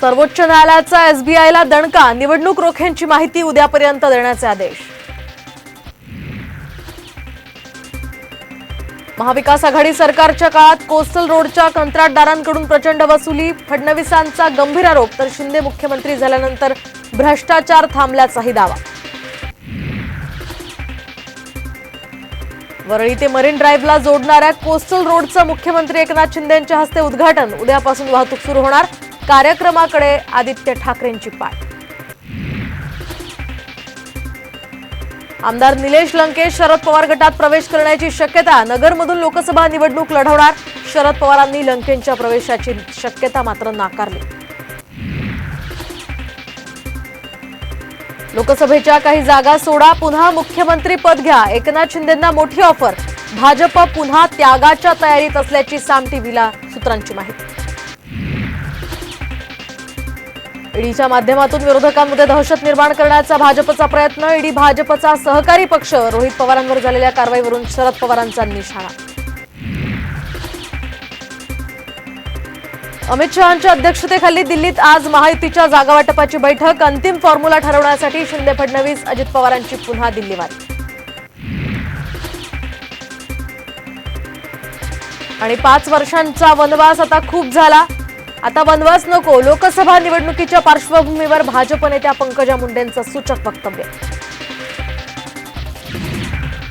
सर्वोच्च न्यायालयाचा एसबीआयला दणका. निवडणूक रोख्यांची माहिती उद्यापर्यंत देण्याचे आदेश. महाविकास आघाडी सरकारच्या काळात कोस्टल रोडच्या कंत्राटदारांकडून प्रचंड वसुली फडणवीसांचा गंभीर आरोप तर शिंदे मुख्यमंत्री झाल्यानंतर भ्रष्टाचार थांबल्याचाही दावा. वरळी ते मरीन ड्राईव्हला जोडणाऱ्या कोस्टल रोडचं मुख्यमंत्री एकनाथ शिंदे यांच्या हस्ते उद्घाटन. उद्यापासून वाहतूक सुरू होणार. कार्यक्रमाकडे आदित्य ठाकरेंची पाठ आमदार निलेश लंकेश शरद पवार गटात प्रवेश करण्याची शक्यता नगरमधून लोकसभा निवडणूक लढवणार. शरद पवारांनी लंकेंच्या प्रवेशाची शक्यता मात्र नाकारली. लोकसभेच्या काही जागा सोडा पुन्हा मुख्यमंत्री पद घ्या. एकनाथ शिंदेंना मोठी ऑफर. भाजप पुन्हा त्यागाच्या तयारीत असल्याची साम टीव्हीला सूत्रांची माहिती. ईडीच्या माध्यमातून विरोधकांमध्ये दहशत निर्माण करण्याचा भाजपचा प्रयत्न. ईडी भाजपचा सहकारी पक्ष. रोहित पवारांवर झालेल्या कारवाईवरून शरद पवारांचा निशाणा. अमित शहांच्या अध्यक्षतेखाली दिल्लीत आज महायुतीच्या जागावाटपाची बैठक. अंतिम फॉर्म्युला ठरवण्यासाठी शिंदे फडणवीस अजित पवारांची पुन्हा दिल्लीवारी. आणि पाच वर्षांचा वनवास आता खूप झाला. आता वनवास नको लोकसभा निवडणुकीच्या पार्श्वभूमीवर भाजप नेत्या पंकजा मुंडेंचं सूचक वक्तव्य.